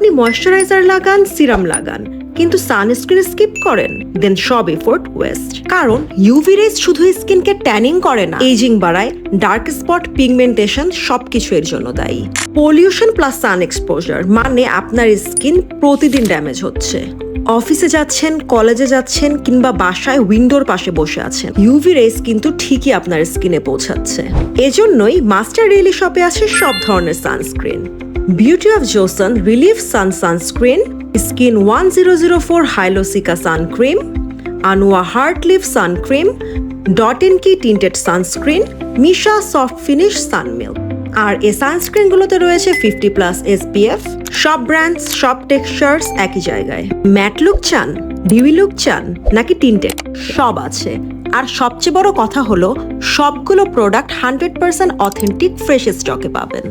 আপনি ময়শ্চারাইজার লাগান সিরাম লাগান, কিন্তু সানস্ক্রিন স্কিপ করেন দেন সব এফোর্ট ওয়েস্ট কারণ ইউভি রেজ শুধু স্কিনকে ট্যানিং করে না এজিং বাড়ায় ডার্ক স্পট পিগমেন্টেশন সবকিছু এর জন্য দায়ী। পলিউশন প্লাস সান এক্সপোজার মানে আপনার স্কিন প্রতিদিন ড্যামেজ হচ্ছে। অফিসে যাচ্ছেন কলেজে যাচ্ছেন, কিংবা বাসায় উইন্ডোর পাশে বসে আছেন ইউভি রেস কিন্তু ঠিকই আপনার স্কিনে পৌঁছাচ্ছে। এজন্যই মাস্টার রিয়েলি শপে আছে সব ধরনের sunscreen Beauty of Joseon Relief Sun sunscreen Skin one zero zero four Hyalucica suncream Anua Heartleaf suncream Dot and Key tinted sunscreen Missha soft finish sun milk আর এই সানস্ক্রিনগুলোতে রয়েছে ফিফটি প্লাস এসপিএফ সব brands সব textures একই জায়গায়। Matte look চান dewy look চান, নাকি টিন্টেড সব আছে। আর সবচেয়ে বড় কথা হলো, সবগুলো product hundred percent authentic fresh স্টকে পাবেন।